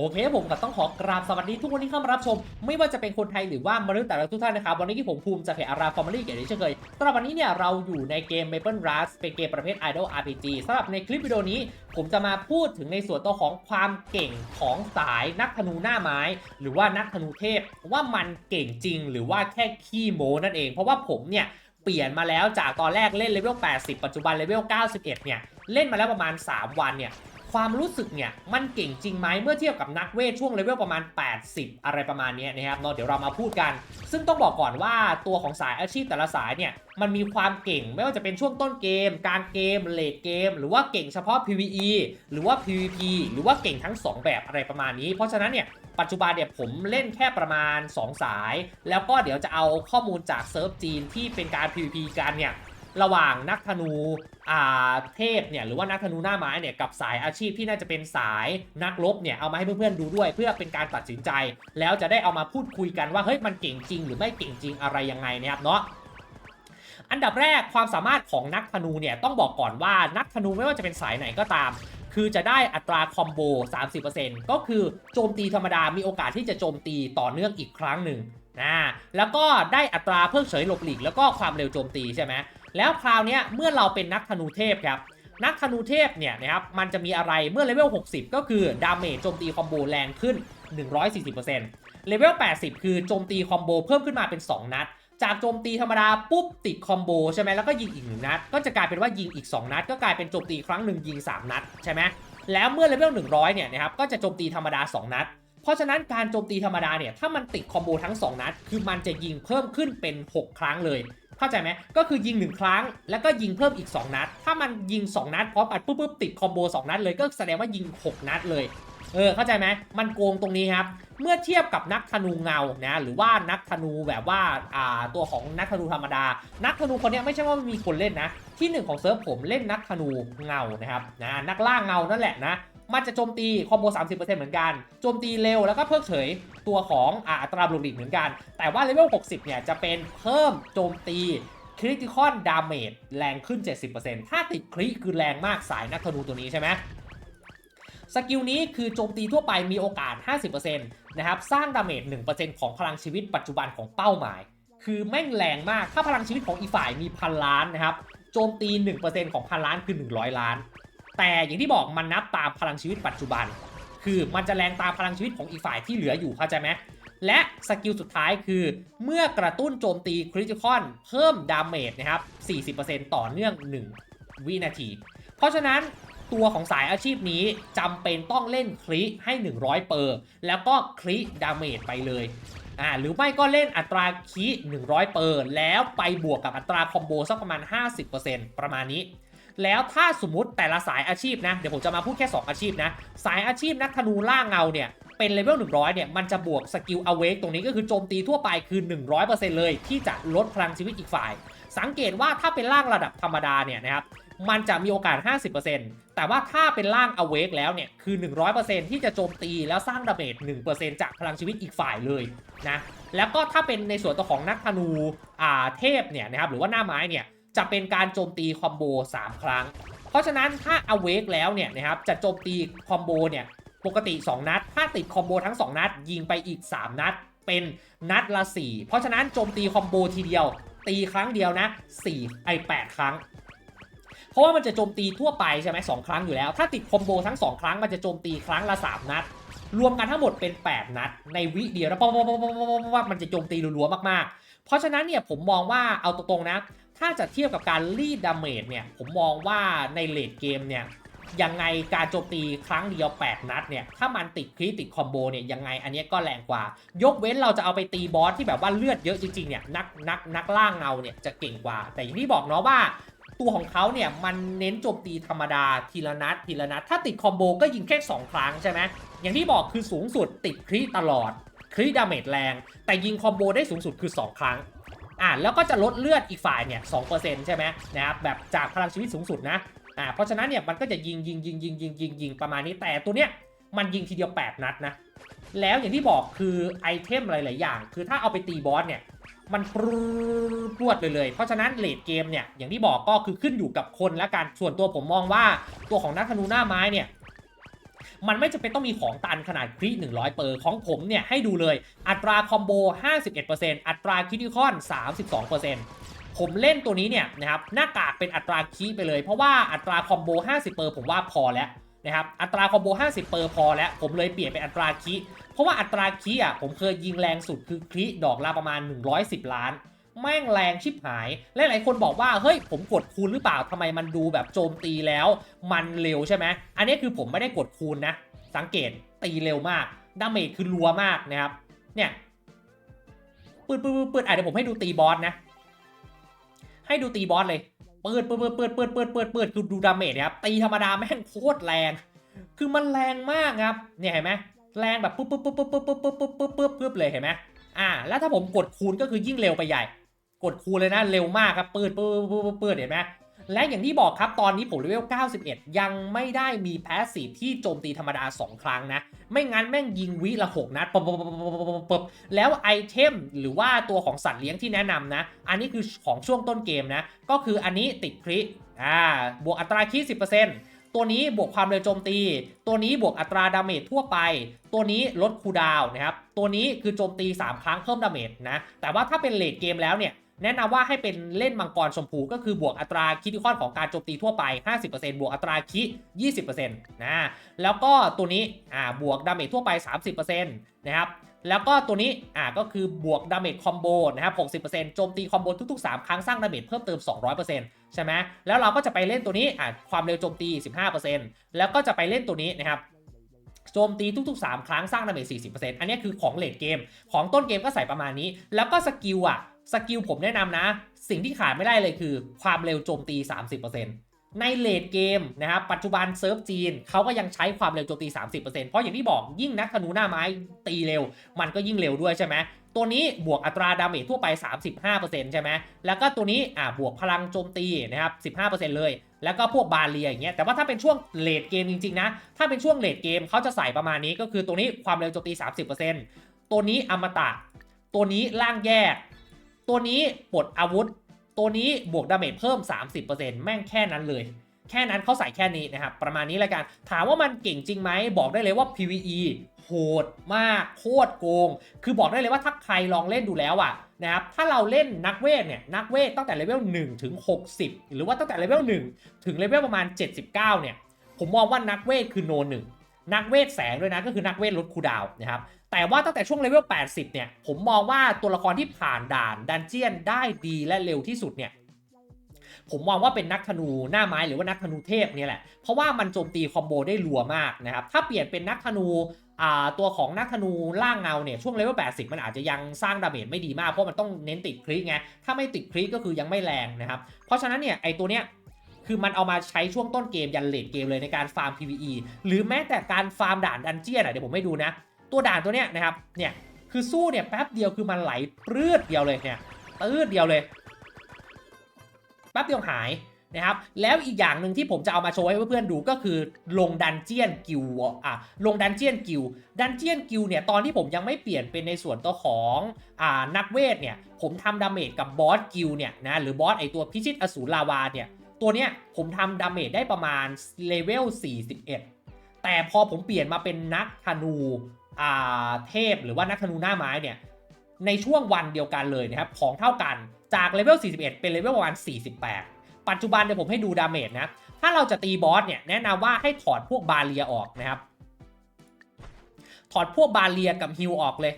โอเคผมก็ต้องขอกราบสวัสดีทุกคนที่เข้ามารับชม ไม่ว่าจะเป็นคนไทยหรือว่ามนุษย์แต่ละทุกท่านนะครับ วันนี้ที่ผมภูมิจากเพจอาราฟอร์มาลี่เกี่ยวกับเช่นเคยสำหรับวันนี้เนี่ยเราอยู่ในเกม Maple Rush เป็นเกมประเภท Idol RPG สำหรับในคลิปวิดีโอนี้ ผมจะมาพูดถึงในส่วนตัวของความเก่งของสายนักธนูหน้าไม้ หรือว่านักธนูเทพว่ามันเก่งจริง หรือว่าแค่ขี้โม้นั่นเอง เพราะว่าผมเนี่ยเปลี่ยนมาแล้วจากตอนแรกเล่นเลเวล80 ปัจจุบันเลเวล91 เนี่ยเล่นมาแล้วประมาณ 3 วันเนี่ย ความรู้สึกเนี่ยมันเก่งจริงไหมเมื่อเทียบกับนักเวทช่วงเลเวลประมาณ 80 อะไรประมาณนี้นะครับเนาะเดี๋ยวเรามาพูดกัน ซึ่งต้องบอกก่อนว่าตัวของสายอาชีพแต่ละสายเนี่ยมันมีความเก่งไม่ว่าจะเป็นช่วงต้นเกม กลางเกมเลดเกม หรือว่าเก่งเฉพาะ PVE หรือว่า PVP หรือว่าเก่งทั้ง 2 แบบอะไรประมาณนี้ เพราะฉะนั้นเนี่ยปัจจุบันเนี่ยผมเล่นแค่ประมาณ 2 สาย แล้วก็เดี๋ยวจะเอาข้อมูลจากเซิร์ฟจีนที่เป็นการ PVP กันเนี่ย ระหว่างนักธนูอ่าเทพเนี่ยหรือว่านักธนูหน้าไม้เนี่ยกับสายอาชีพที่น่าจะเป็นสายนักรบเนี่ยเอามาให้เพื่อนๆดูด้วย เพื่อเป็นการตัดสินใจ แล้วจะได้เอามาพูดคุยกันว่าเฮ้ยมันเก่งจริง หรือไม่เก่งจริงอะไรยังไงนะครับเนาะอันดับแรกความสามารถของนักธนูเนี่ยต้องบอกก่อนว่านักธนูไม่ว่าจะเป็นสายไหนก็ตาม คือจะได้อัตราคอมโบ 30%ก็คือโจมตีธรรมดามีโอกาสที่จะโจมตีต่อเนื่องอีกครั้งหนึ่งนะแล้วก็ได้อัตราเพิกเฉยหลบหลีกแล้วก็ความเร็วโจมตีใช่ไหม แล้วคราวนี้เมื่อเราเป็นนักธนูเทพครับ นักธนูเทพเนี่ยนะครับมันจะมีอะไรเมื่อเลเวล 60 ก็คือดาเมจโจมตีคอมโบแรงขึ้น 140%เลเวล 80 คือโจมตีคอมโบเพิ่มขึ้นมาเป็น 2 นัด จากโจมตีธรรมดาปุ๊บติดคอมโบใช่ไหมแล้วก็ยิงอีกหนึ่งนัด ก็จะกลายเป็นว่ายิงอีก 2 นัด ก็กลายเป็นโจมตีครั้งหนึ่งยิง 3 นัดใช่ไหมแล้วเมื่อเลเวล 100 เนี่ยนะครับก็จะโจมตีธรรมดา 2 นัดเพราะฉะนั้นการโจมตีธรรมดาเนี่ยถ้ามันติดคอมโบทั้ง 2 นัด คือมันจะยิงเพิ่มขึ้นเป็น 6 ครั้งเลย เข้าใจไหมก็คือยิง 1 ครั้ง แล้วก็ยิงเพิ่มอีก 2 นัด ถ้ามันยิง 2 นัดพร้อมอัดปุ๊บปุ๊บติดคอมโบ2 นัดเลยก็แสดงว่ายิง 6 นัดเลยเออเข้าใจไหมมันโกงตรงนี้ครับ เมื่อเทียบกับนักธนูเงานะหรือว่านักธนูแบบว่าอ่าตัวของนักธนูธรรมดา นักธนูคนเนี้ยไม่ใช่ว่าไม่มีคนเล่นนะ ที่หนึ่งของเซิร์ฟผมเล่นนักธนูเงานะครับนะนักล่าเงานั่นแหละนะ มันจะโจมตีคอมโบ 30%เหมือนกัน โจมตีเร็วแล้วก็เพิกเฉยตัวของอัตราบลูกหลีกเหมือนกัน แต่ว่าเลเวล 60 เนี่ยจะเป็นเพิ่มโจมตีคริติคอนดาเมจแรงขึ้น 70%ถ้าติดคริคือแรงมากสายนักธนูตัวนี้ใช่ไหมสกิลนี้คือโจมตีทั่วไปมีโอกาส 50%นะครับ สร้างดาเมจ 1%ของพลังชีวิตปัจจุบันของเป้าหมาย คือแม่งแรงมาก ถ้าพลังชีวิตของอีฝ่ายมีพันล้านนะครับ โจมตี 1%ของพันล้านคือ 100 ล้าน แต่อย่างที่บอกมันนับตามพลังชีวิตปัจจุบัน คือมันจะแรงตามพลังชีวิตของอีกฝ่ายที่เหลืออยู่เข้าใจไหมและสกิลสุดท้ายคือ เมื่อกระตุ้นโจมตีคริติคอนเพิ่มดาเมจนะครับ 40%ต่อเนื่อง 1 วินาที เพราะฉะนั้นตัวของสายอาชีพนี้จำเป็นต้องเล่นคลิให้ 100 เปอร์ แล้วก็คลิดาเมจไปเลยอ่าหรือไม่ก็เล่นอัตราคี100 เปอร์ แล้วไปบวกกับอัตราคอมโบสักประมาณ 50%ประมาณนี้ แล้วถ้าสมมติแต่ละสายอาชีพนะ เดี๋ยวผมจะมาพูดแค่ 2 อาชีพนะ สายอาชีพนักธนูล่าเงาเนี่ย เป็นเลเวล100 เนี่ย มันจะบวกสกิลอเวกตรงนี้ก็คือโจมตีทั่วไปคือ 100%เลย ที่จะลดพลังชีวิตอีกฝ่าย สังเกตว่าถ้าเป็นล่างระดับธรรมดาเนี่ยนะครับมันจะมีโอกาส 50%แต่ว่าถ้าเป็นร่าง Awake แล้วเนี่ย คือ 100%ที่จะโจมตีแล้วสร้างดาเมจ1%จากพลังชีวิตอีกฝ่ายเลยนะ แล้วก็ถ้าเป็นในส่วนตัวของนักธนูอ่าเทพเนี่ยนะครับ หรือว่าหน้าไม้เนี่ย จะเป็นการโจมตีคอมโบ3 ครั้ง เพราะฉะนั้นถ้า Awake แล้วเนี่ยนะครับจะโจมตีคอมโบเนี่ยปกติ 2 นัด ถ้าติดคอมโบทั้ง 2 นัด ยิงไปอีก 3 นัด เป็นนัดละ 4 เพราะฉะนั้นโจมตีคอมโบทีเดียว ตีครั้งเดียวนะ4ไอ8ครั้ง เพราะว่ามันจะโจมตีทั่วไปใช่ไหมสองครั้งอยู่แล้ว ถ้าติดคอมโบทั้ง 2 ครั้งมันจะโจมตีครั้งละ 3 นัด รวมกันทั้งหมดเป็น 8 นัด ในวิเดียวแล้วว่ามันจะโจมตีรัวๆมากๆ เพราะฉะนั้นเนี่ยผมมองว่าเอาตรงๆนะ ถ้าจะเทียบกับการรีดดาเมจเนี่ย ผมมองว่าในเลดเกมเนี่ยยังไงการโจมตีครั้งเดียว 8 นัดเนี่ย ถ้ามันติดคริติดคอมโบเนี่ยยังไงอันนี้ก็แรงกว่า ยกเว้นเราจะเอาไปตีบอสที่แบบว่าเลือดเยอะจริงๆเนี่ยนักนักนักล่างเงาเนี่ยจะเก่งกว่า แต่อย่างที่บอกเนาะว่า ตัวของเขาเนี่ยมันเน้นโจมตีธรรมดาทีละนัดทีละนัด ถ้าติดคอมโบก็ยิงแค่ 2 ครั้งใช่ไหมอย่างที่บอกคือสูงสุดติดคริตลอดคริดาเมจแรง แต่ยิงคอมโบได้สูงสุดคือ 2 ครั้ง อ่าแล้วก็จะลดเลือดอีกฝ่ายเนี่ย2%ใช่ไหมนะครับแบบจากพลังชีวิตสูงสุดนะอ่าเพราะฉะนั้นเนี่ยมันก็จะยิงยิงยิงยิงยิงยิงยิงประมาณนี้แต่ตัวเนี้ยมันยิงทีเดียว 8 นัดนะแล้วอย่างที่บอกคือไอเทมหลายๆอย่าง คือถ้าเอาไปตีบอสเนี่ยมันปรูดรวดเลยเลย เพราะฉะนั้นเลดเกมเนี่ยอย่างที่บอกก็คือขึ้นอยู่กับคนและการส่วนตัวผมมองว่าตัวของนักธนูหน้าไม้เนี่ย มันไม่จำเป็นต้องมีของตันขนาดคริ100 เปอร์ของผมเนี่ยให้ดูเลย อัตราคอมโบ 51%อัตราคิดิคอน 32%ผมเล่นตัวนี้เนี่ยนะครับหน้ากากเป็นอัตราคีไปเลย เพราะว่าอัตราคอมโบ 50 เปอร์ผมว่าพอแล้วนะครับอัตราคอมโบ 50 เปอร์พอแล้ว ผมเลยเปลี่ยนเป็นอัตราคีเพราะว่าอัตราคีอะผมเคยยิงแรงสุดคือคลิดอกละประมาณ 110 ล้าน แม่งแรงชิบหาย และหลายคนบอกว่าเฮ้ยผมกดคูณหรือเปล่าทำไมมันดูแบบโจมตีแล้ว มันเร็วใช่ไหมอันนี้คือผมไม่ได้กดคูณนะ สังเกตตีเร็วมากดาเมจคือรัวมากนะครับเนี่ยปืดปืดปืดปืดอะเดี๋ยวผมให้ดูตีบอสนะ ให้ดูตีบอสเลยปืดปืดปืดปืดปืดปืดปืดปืดคือดูดาเมจนะครับตีธรรมดาแม่งโคตรแรง คือมันแรงมากครับเนี่ยเห็นไหมแรงแบบปุ๊บปุ๊บปุ๊บปุ๊บปุ๊บปุ๊บปุ๊บปุ๊บปุ๊บปุ๊บปุ๊บเลยเห็นไหมอ่าแล้วถ้าผมกดคูณก็คือยิ่งเร็วไปใหญ่ กดคูเลยนะเร็วมากครับปืดปืดปืดปืดปืดเห็นไหมและอย่างที่บอกครับตอนนี้ผมเลเวล 91 ยังไม่ได้มีแพสซีฟที่โจมตีธรรมดา 2 ครั้งนะ ไม่งั้นแม่งยิงวิละ6นัดปุ๊บปุ๊บปุ๊บปุ๊บปุ๊บปุ๊บแล้วไอเทมหรือว่าตัวของสัตว์เลี้ยงที่แนะนำนะ อันนี้คือของช่วงต้นเกมนะ ก็คืออันนี้ติดคริอ่าบวกอัตราคี10%ตัวนี้บวกความเร็วโจมตี ตัวนี้บวกอัตราดาเมจทั่วไป ตัวนี้ลดคูดาวน์นะครับ ตัวนี้คือโจมตี 3 ครั้งเพิ่มดาเมจนะ แต่ว่าถ้าเป็นเลดเกมแล้วเนี่ย แนะนำว่าให้เป็นเล่นมังกรชมพูก็คือบวกอัตราคิดิคอนของการโจมตีทั่วไป 50%บวกอัตราคิ20%นะแล้วก็ตัวนี้อ่าบวกดาเมจทั่วไป 30%นะครับแล้วก็ตัวนี้อ่าก็คือบวกดาเมจคอมโบนะครับ60%โจมตีคอมโบทุกๆ 3 ครั้งสร้างดาเมจเพิ่มเติม 200%ใช่ไหมแล้วเราก็จะไปเล่นตัวนี้อ่าความเร็วโจมตี 15%แล้วก็จะไปเล่นตัวนี้นะครับโจมตีทุกๆ 3 ครั้งสร้างดาเมจ40%อันนี้คือของเลดเกม ของต้นเกมก็ใส่ประมาณนี้ แล้วก็สกิลอะ สกิลผมแนะนำนะ สิ่งที่ขาดไม่ได้เลยคือ ความเร็วโจมตี 30%ในเลดเกมนะครับปัจจุบันเซิร์ฟจีนเขาก็ยังใช้ความเร็วโจมตี 30%เพราะอย่างที่บอกยิ่งนักธนูหน้าไม้ตีเร็ว มันก็ยิ่งเร็วด้วยใช่ไหมตัวนี้บวกอัตราดาเมจทั่วไป 35%ใช่ไหมแล้วก็ตัวนี้อ่าบวกพลังโจมตีนะครับ 15%เลย แล้วก็พวกบาเรียอย่างเงี้ย แต่ว่าถ้าเป็นช่วงเลดเกมจริงๆนะ ถ้าเป็นช่วงเลดเกมเขาจะใส่ประมาณนี้ก็คือตัวนี้ความเร็วโจมตี 30%ตัวนี้อมตะ ตัวนี้ล่างแยก ตัวนี้ปลดอาวุธ ตัวนี้บวกดาเมจเพิ่ม 30%แม่งแค่นั้นเลย แค่นั้นเขาใส่แค่นี้นะครับ ประมาณนี้แล้วกัน ถามว่ามันเก่งจริงไหม บอกได้เลยว่า PVE โหดมากโคตรโกง คือบอกได้เลยว่าถ้าใครลองเล่นดูแล้วอะนะครับ ถ้าเราเล่นนักเวทเนี่ย นักเวทตั้งแต่เลเวล1ถึง 60 หรือว่าตั้งแต่เลเวล1ถึงเลเวลประมาณ 79 เนี่ย ผมมองว่านักเวทคือโนหนึ่ง นักเวทแสงด้วยนะก็คือนักเวทลดคูดาวนะครับแต่ว่าตั้งแต่ช่วงเลเวล 80 เนี่ย ผมมองว่าตัวละครที่ผ่านด่านดันเจียนได้ดีและเร็วที่สุดเนี่ยผมมองว่าเป็นนักธนูหน้าไม้หรือว่านักธนูเทพเนี่ยแหละ เพราะว่ามันโจมตีคอมโบได้รัวมากนะครับ ถ้าเปลี่ยนเป็นนักธนูอ่าตัวของนักธนูล่างเงาเนี่ยช่วงเลเวล 80 มันอาจจะยังสร้างดาเมจไม่ดีมากเพราะมันต้องเน้นติดคลิกไง ถ้าไม่ติดคลิกก็คือยังไม่แรงนะครับ เพราะฉะนั้นเนี่ยไอตัวเนี้ย คือมันเอามาใช้ช่วงต้นเกมยันเลดเกมเลยในการฟาร์ม PVE หรือแม้แต่การฟาร์มด่านดันเจียนอะเดี๋ยวผมให้ดูนะ ตัวด่านตัวเนี้ยนะครับเนี่ยคือสู้เนี่ยแป๊บเดียวคือมันไหลปลืดเดียวเลยเนี่ยปื้ดเดียวเลยแป๊บเดียวหายนะครับแล้วอีกอย่างหนึ่งที่ผมจะเอามาโชว์ให้เพื่อนๆดูก็คือลงดันเจียนกิวอะลงดันเจียนกิวดันเจียนกิวเนี่ยตอนที่ผมยังไม่เปลี่ยนเป็นในส่วนตัวของอ่านักเวทเนี่ยผมทำดาเมจกับบอสกิวเนี่ยนะหรือบอสไอตัวพิชิตอสูรลาวาเนี่ย ตัวเนี้ยผมทำดาเมจได้ประมาณเลเวล 41 แต่พอผมเปลี่ยนมาเป็นนักธนูอ่าเทพหรือว่านักธนูหน้าไม้เนี่ย ในช่วงวันเดียวกันเลยนะครับ ของเท่ากันจากเลเวล 41 เป็นเลเวลประมาณ 48 ปัจจุบันเดี๋ยวผมให้ดูดาเมจนะ ถ้าเราจะตีบอสเนี่ยแนะนำว่าให้ถอดพวกบาเรียออกนะครับ ถอดพวกบาเรียกับฮิลออกเลย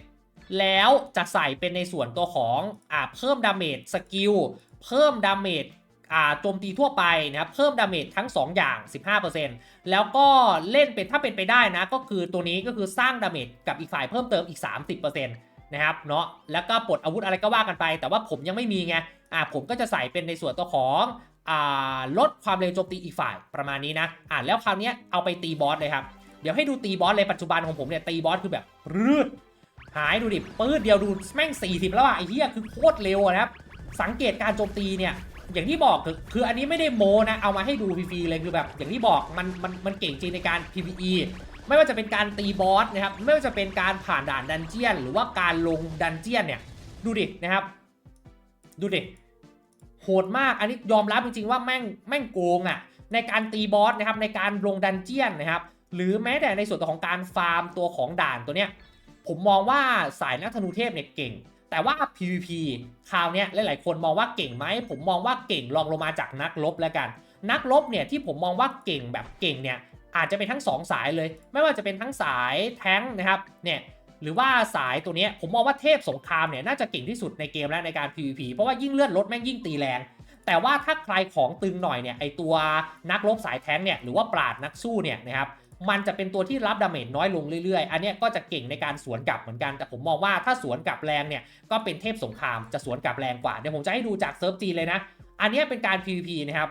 แล้วจะใส่เป็นในส่วนตัวของอ่าเพิ่มดาเมจสกิลเพิ่มดาเมจอ่า โจมตีทั่วไปนะครับเพิ่มดาเมจทั้ง 2 อย่าง 15%แล้วก็เล่นเป็นถ้าเป็นไปได้นะก็คือตัวนี้ก็คือสร้างดาเมจกับอีกฝ่ายเพิ่มเติมอีก 30%นะครับเนาะแล้วก็ปลดอาวุธอะไรก็ว่ากันไป แต่ว่าผมยังไม่มีไงอ่าผมก็จะใส่เป็นในส่วนตัวของอ่าลดความเร็วโจมตีอีกฝ่ายประมาณนี้นะอ่าแล้วคราวนี้เอาไปตีบอสเลยครับเดี๋ยวให้ดูตีบอสเลยปัจจุบันของผมเนี่ยตีบอสคือแบบรืดหายดูดิปื้ดเดียวดูแม่ง40 แล้วอะไอ้เหี้ยคือโคตรเร็วนะครับสังเกตการโจมตีเนี่ย อย่างที่บอกคือคืออันนี้ไม่ได้โมนะ เอามาให้ดูฟรีๆเลยคือแบบอย่างที่บอกมันมันมันเก่งจริงในการ PVE ไม่ว่าจะเป็นการตีบอสนะครับไม่ว่าจะเป็นการผ่านด่านดันเจียน หรือว่าการลงดันเจียนเนี่ยดูดินะครับ ดูดิโหดมากอันนี้ยอมรับจริงๆว่าแม่งแม่งโกงอะ่ะในการตีบอสนะครับในการลงดันเจียนนะครับหรือแม้แต่ในส่วนตัวของการฟาร์มตัวของด่านตัวเนี้ยผมมองว่าสายนักธนูเทพเนี่ยเก่ง แต่ว่า PVP คราวนี้หลายๆ คนมองว่าเก่งไหม ผมมองว่าเก่งลองลงมาจากนักรบแล้วกัน นักรบเนี่ยที่ผมมองว่าเก่งแบบเก่งเนี่ยอาจจะเป็นทั้งสองสายเลย ไม่ว่าจะเป็นทั้งสายแท้งนะครับเนี่ยหรือว่าสายตัวนี้ผมมองว่าเทพสงครามเนี่ยน่าจะเก่งที่สุดในเกมแล้วในการ PVP เพราะว่ายิ่งเลือดลดแม่งยิ่งตีแรง แต่ว่าถ้าใครของตึงหน่อยเนี่ยไอตัวนักรบสายแท้งเนี่ยหรือว่าปราดนักสู้เนี่ยนะครับ มันจะเป็นตัวที่รับดาเมจน้อยลงเรื่อยๆ อันนี้ก็จะเก่งในการสวนกลับเหมือนกัน แต่ผมมองว่าถ้าสวนกลับแรงเนี่ยก็เป็นเทพสงครามจะสวนกลับแรงกว่า เดี๋ยวผมจะให้ดูจากเซิร์ฟจีนเลยนะ อันนี้เป็นการ PVP นะครับ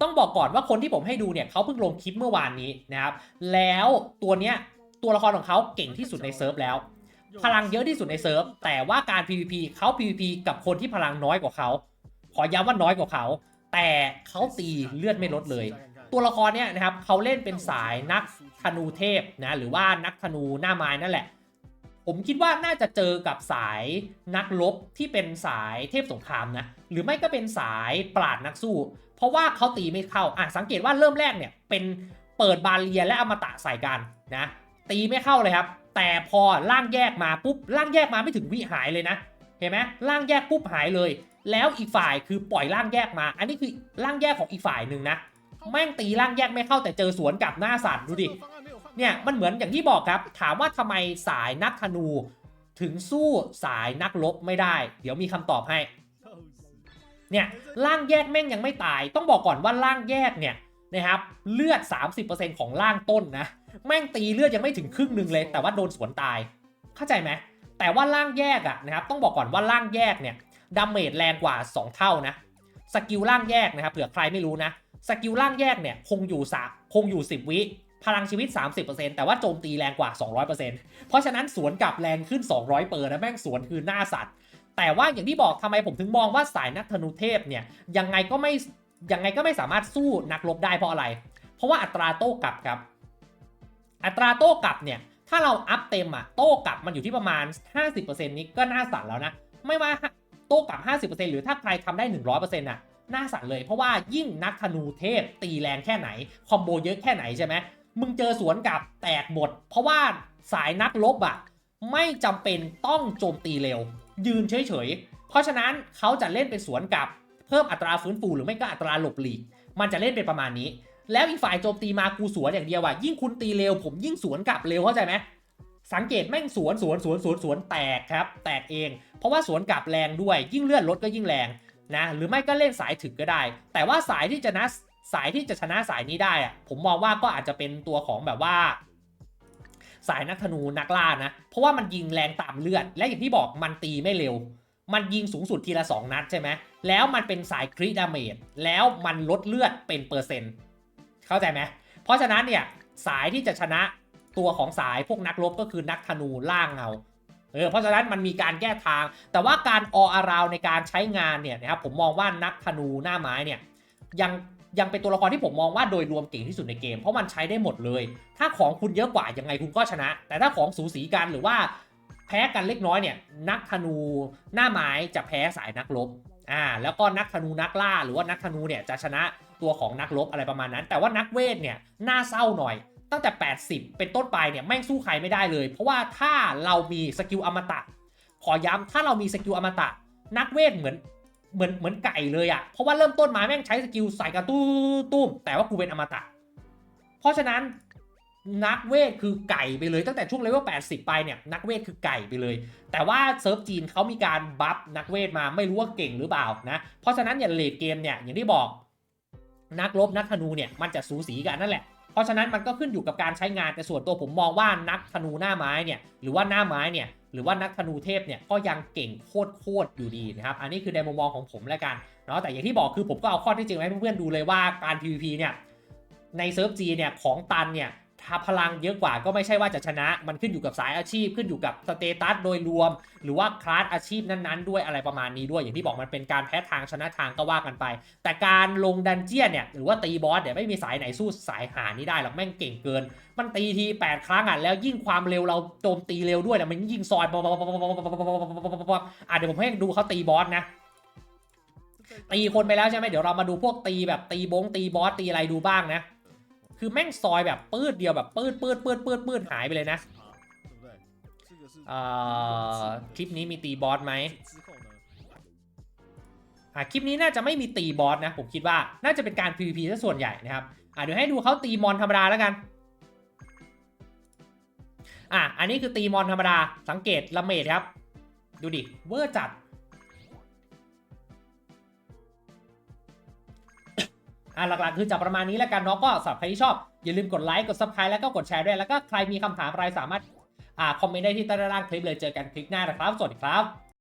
ต้องบอกก่อนว่าคนที่ผมให้ดูเนี่ยเขาเพิ่งลงคลิปเมื่อวานนี้นะครับ แล้วตัวเนี้ยตัวละครของเขาเก่งที่สุดในเซิร์ฟแล้ว พลังเยอะที่สุดในเซิร์ฟ แต่ว่าการ PVP เขา PVP กับคนที่พลังน้อยกว่าเขา ขอย้ำว่าน้อยกว่าเขา แต่เขาตีเลือดไม่ลดเลย ตัวละครเนี่ยนะครับเขาเล่นเป็นสายนักธนูเทพนะหรือว่านักธนูหน้าไม้นั่นแหละ ผมคิดว่าน่าจะเจอกับสายนักรบที่เป็นสายเทพสงครามนะหรือไม่ก็เป็นสายปราดนักสู้ เพราะว่าเขาตีไม่เข้าอะสังเกตว่าเริ่มแรกเนี่ยเป็นเปิดบาเรียและอมตะใส่กันนะตีไม่เข้าเลยครับแต่พอร่างแยกมาปุ๊บร่างแยกมาไม่ถึงวิหายเลยนะเห็นไหมร่างแยกปุ๊บหายเลย แล้วอีกฝ่ายคือปล่อยร่างแยกมา อันนี้คือร่างแยกของอีกฝ่ายหนึ่งนะ แม่งตีร่างแยกไม่เข้าแต่เจอสวนกลับหน้าสัตว์ดูดิเนี่ยมันเหมือนอย่างที่บอกครับ ถามว่าทำไมสายนักธนู ถึงสู้สายนักรบไม่ได้ เดี๋ยวมีคำตอบให้ เนี่ยร่างแยกแม่งยังไม่ตาย ต้องบอกก่อนว่าร่างแยกเนี่ยนะครับเลือด 30%ของร่างต้นนะแม่งตีเลือดยังไม่ถึงครึ่งหนึ่งเลย แต่ว่าโดนสวนตาย เข้าใจไหมแต่ว่าร่างแยกอะนะครับต้องบอกก่อนว่าร่างแยกเนี่ยดาเมจแรงกว่า 2 เท่านะสกิลร่างแยกนะครับเผื่อใครไม่รู้นะ สกิลร่างแยกเนี่ยคงอยู่สาคงอยู่ 10 วิพลังชีวิต 30%แต่ว่าโจมตีแรงกว่า 200%เพราะฉะนั้นสวนกลับแรงขึ้น 200 เปอร์นะแม่งสวนคือหน้าสัตว์ แต่ว่าอย่างที่บอกทำไมผมถึงมองว่าสายนักธนูเทพเนี่ยยังไงก็ไม่ยังไงก็ไม่สามารถสู้นักรบได้เพราะอะไร เพราะว่าอัตราโต้กลับครับ อัตราโต้กลับเนี่ยถ้าเราอัพเต็มอะโต้กลับมันอยู่ที่ประมาณ 50%นี้ก็น่าสั่นแล้วนะ ไม่ว่าโต้กลับ 50%หรือถ้าใครทำได้ 100%น่ะ น่าสั่นเลย เพราะว่ายิ่งนักธนูเทพตีแรงแค่ไหน คอมโบเยอะแค่ไหนใช่ไหมมึงเจอสวนกลับแตกหมด เพราะว่าสายนักลบอะไม่จำเป็นต้องโจมตีเร็ว ยืนเฉยๆ เพราะฉะนั้นเขาจะเล่นเป็นสวนกลับ เพิ่มอัตราฟื้นฟูหรือไม่ก็อัตราหลบหลีก มันจะเล่นเป็นประมาณนี้ แล้วอีกฝ่ายโจมตีมากูสวนอย่างเดียวว่ะยิ่งคุณตีเร็ว ผมยิ่งสวนกลับเร็วเข้าใจไหมสังเกตแม่งสวนสวนสวนสวนสวนแตกครับ แตกเอง เพราะว่าสวนกลับแรงด้วย ยิ่งเลื่อนรถก็ยิ่งแรง นะหรือไม่ก็เล่นสายถึกก็ได้ แต่ว่าสายที่จะนะสายที่จะชนะสายนี้ได้อะผมมองว่าก็อาจจะเป็นตัวของแบบว่า สายนักธนูนักล่านะ เพราะว่ามันยิงแรงตามเลือด และอย่างที่บอกมันตีไม่เร็ว มันยิงสูงสุดทีละ 2 นัดใช่ไหมแล้วมันเป็นสายคริดาเมจแล้วมันลดเลือดเป็นเปอร์เซ็นต์ เข้าใจไหมเพราะฉะนั้นเนี่ยสายที่จะชนะตัวของสายพวกนักรบก็คือนักธนูล่างเงา เออเพราะฉะนั้นมันมีการแก้ทาง แต่ว่าการออาราวในการใช้งานเนี่ยนะครับผมมองว่านักธนูหน้าไม้เนี่ยยังยังเป็นตัวละครที่ผมมองว่าโดยรวมเก่งที่สุดในเกม เพราะมันใช้ได้หมดเลย ถ้าของคุณเยอะกว่ายังไงคุณก็ชนะ แต่ถ้าของสูสีกันหรือว่าแพ้กันเล็กน้อยเนี่ยนักธนูหน้าไม้จะแพ้สายนักรบอ่าแล้วก็นักธนูนักล่าหรือว่านักธนูเนี่ยจะชนะตัวของนักรบอะไรประมาณนั้น แต่ว่านักเวทเนี่ยน่าเศร้าหน่อย ตั้งแต่ 80 เป็นต้นไปเนี่ยแม่งสู้ใครไม่ได้เลย เพราะว่าถ้าเรามีสกิลอมตะ ขอย้ำถ้าเรามีสกิลอมตะ นักเวทเหมือนเหมือนเหมือนไก่เลยอะ่ะเพราะว่าเริ่มต้นมาแม่งใช้สกิลใส่กระตู้ตุ้มแต่ว่ากูเป็นอมตะ เพราะฉะนั้นนักเวทคือไก่ไปเลยตั้งแต่ช่วงเลเวล80 ไปเนี่ยนักเวทคือไก่ไปเลย แต่ว่าเซิร์ฟจีนเขามีการบัฟนักเวทมาไม่รู้ว่าเก่งหรือเปล่านะเพราะฉะนั้นอย่างเลดเกมเนี่ยอย่างที่บอกนักรบนักธนูเนี่ยมันจะสูสีกันนั่นแหละ เพราะฉะนั้นมันก็ขึ้นอยู่กับการใช้งานแต่ส่วนตัวผมมองว่านักธนูหน้าไม้เนี่ยหรือว่าหน้าไม้เนี่ยหรือว่านักธนูเทพเนี่ยก็ยังเก่งโคตรๆอยู่ดีนะครับอันนี้คือในมุมมองของผมแล้วกันเนาะแต่อย่างที่บอกคือผมก็เอาข้อที่จริงมาให้เพื่อนๆดูเลยว่าการ PVP เนี่ยในเซิร์ฟจีเนี่ยของตันเนี่ย ถ้าพลังเยอะกว่าก็ไม่ใช่ว่าจะชนะ มันขึ้นอยู่กับสายอาชีพ ขึ้นอยู่กับสเตตัสโดยรวม หรือว่าคลาสอาชีพนั้นๆ ด้วยอะไรประมาณนี้ด้วย อย่างที่บอกมันเป็นการแพ้ทางชนะทางก็ว่ากันไป แต่การลงดันเจียนเนี่ยหรือว่าตีบอสเนี่ยไม่มีสายไหนสู้สายหานี้ได้หรอกแม่งเก่งเกิน มันตีที 8 ครั้งอะแล้วยิ่งความเร็วเราโจมตีเร็วด้วยนะมันยิ่งซอยอะเดี๋ยวผมให้ดูเขาตีบอสนะตีคนไปแล้วใช่ไหมเดี๋ยวเรามาดูพวกตีแบบตีบงตีบอสตีอะไรดูบ้างนะ คือแม่งซอยแบบปื้ดเดียวแบบปื้ดปื้ดปื้ดปื้ดปื้ดหายไปเลยนะคลิปนี้มีตีบอสไหมคลิปนี้น่าจะไม่มีตีบอสนะ ผมคิดว่าน่าจะเป็นการ PVP ซะส่วนใหญ่นะครับเดี๋ยวให้ดูเขาตีมอนธรรมดาแล้วกันอะอันนี้คือตีมอนธรรมดาสังเกตละเมดครับ ดูดิ เวอร์จัด อะหลักๆ คือจะประมาณนี้แล้วกันเนาะก็สำหรับใครที่ชอบ อย่าลืมกดไลค์กด subscribe แล้วก็กดแชร์ด้วยแล้วก็ใครมีคำถามอะไรสามารถอ่าคอมเมนต์ได้ที่ใต้ด้านล่างคลิปเลยเจอกันคลิปหน้านะครับสวัสดีครับ